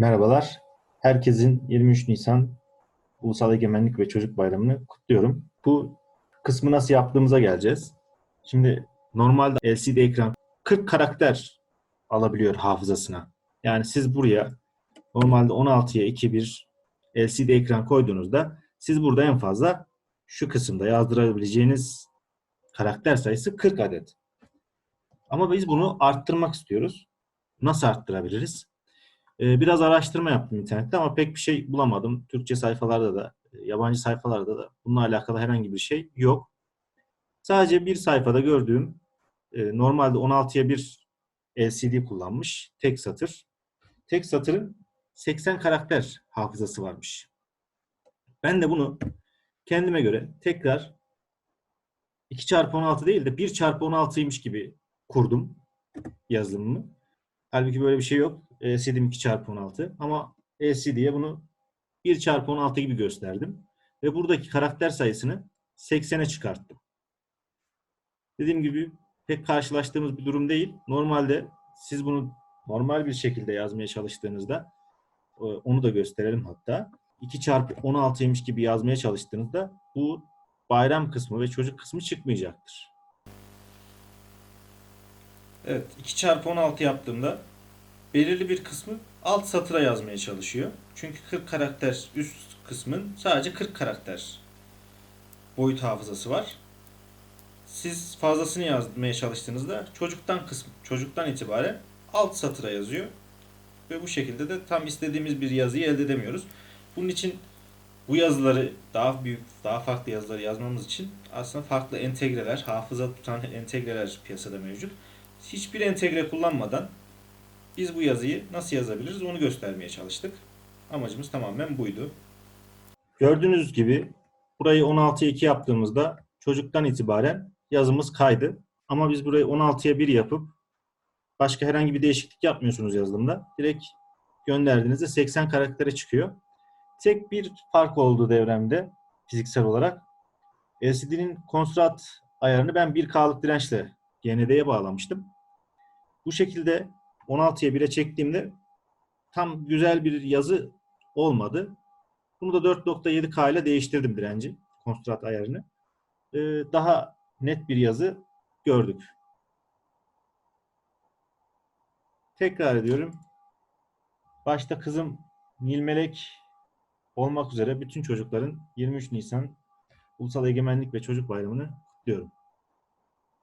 Merhabalar. Herkesin 23 Nisan Ulusal Egemenlik ve Çocuk Bayramı'nı kutluyorum. Bu kısmı nasıl yaptığımıza geleceğiz. Şimdi normalde LCD ekran 40 karakter alabiliyor hafızasına. Yani siz buraya normalde 16'ya 2 bir LCD ekran koyduğunuzda siz burada en fazla şu kısımda yazdırabileceğiniz karakter sayısı 40 adet. Ama biz bunu arttırmak istiyoruz. Nasıl arttırabiliriz? Ee, Biraz araştırma yaptım internette ama pek bir şey bulamadım. Türkçe sayfalarda da, e, yabancı sayfalarda da bununla alakalı herhangi bir şey yok. Sadece bir sayfada gördüğüm e, normalde 16'ya 1 LCD kullanmış. Tek satır. Tek satırın 80 karakter hafızası varmış. Ben de bunu kendime göre tekrar 2 çarpı 16 değil de 1 çarpı 16'ymış gibi kurdum yazılımımı. Halbuki böyle bir şey yok. LCD'm 2 çarpı 16 ama LCD'ye bunu 1 çarpı 16 gibi gösterdim. Ve buradaki karakter sayısını 80'e çıkarttım. Dediğim gibi pek karşılaştığımız bir durum değil. Normalde siz bunu normal bir şekilde yazmaya çalıştığınızda e, onu da gösterelim hatta. 2 çarpı 16'ymış gibi yazmaya çalıştığınızda bu bayram kısmı ve çocuk kısmı çıkmayacaktır. Evet, 2 çarpı 16 yaptığımda belirli bir kısmı alt satıra yazmaya çalışıyor. Çünkü 40 karakter üst kısmın sadece 40 karakter boyut hafızası var. Siz fazlasını yazmaya çalıştığınızda çocuktan kısmı çocuktan itibaren alt satıra yazıyor. Ve bu şekilde de tam istediğimiz bir yazıyı elde edemiyoruz. Bunun için bu yazıları daha büyük, daha farklı yazıları yazmamız için aslında farklı entegreler, hafıza tutan entegreler piyasada mevcut. Hiçbir entegre kullanmadan biz bu yazıyı nasıl yazabiliriz onu göstermeye çalıştık. Amacımız tamamen buydu. Gördüğünüz gibi burayı 16'ya 2 yaptığımızda çocuktan itibaren yazımız kaydı. Ama biz burayı 16'ya 1 yapıp başka herhangi bir değişiklik yapmıyorsunuz yazılımda. Direkt gönderdiğinizde 80 karaktere çıkıyor. Tek bir fark oldu devremde fiziksel olarak. LCD'nin konstrat ayarını ben 1K'lık dirençle GND'ye bağlamıştım. Bu şekilde 16'ya 1'e çektiğimde tam güzel bir yazı olmadı. Bunu da 4.7K ile değiştirdim direnci, konstrat ayarını. Ee, daha net bir yazı gördük. Tekrar ediyorum. Başta kızım Nilmelek olmak üzere bütün çocukların 23 Nisan Ulusal Egemenlik ve Çocuk Bayramı'nı kutluyorum.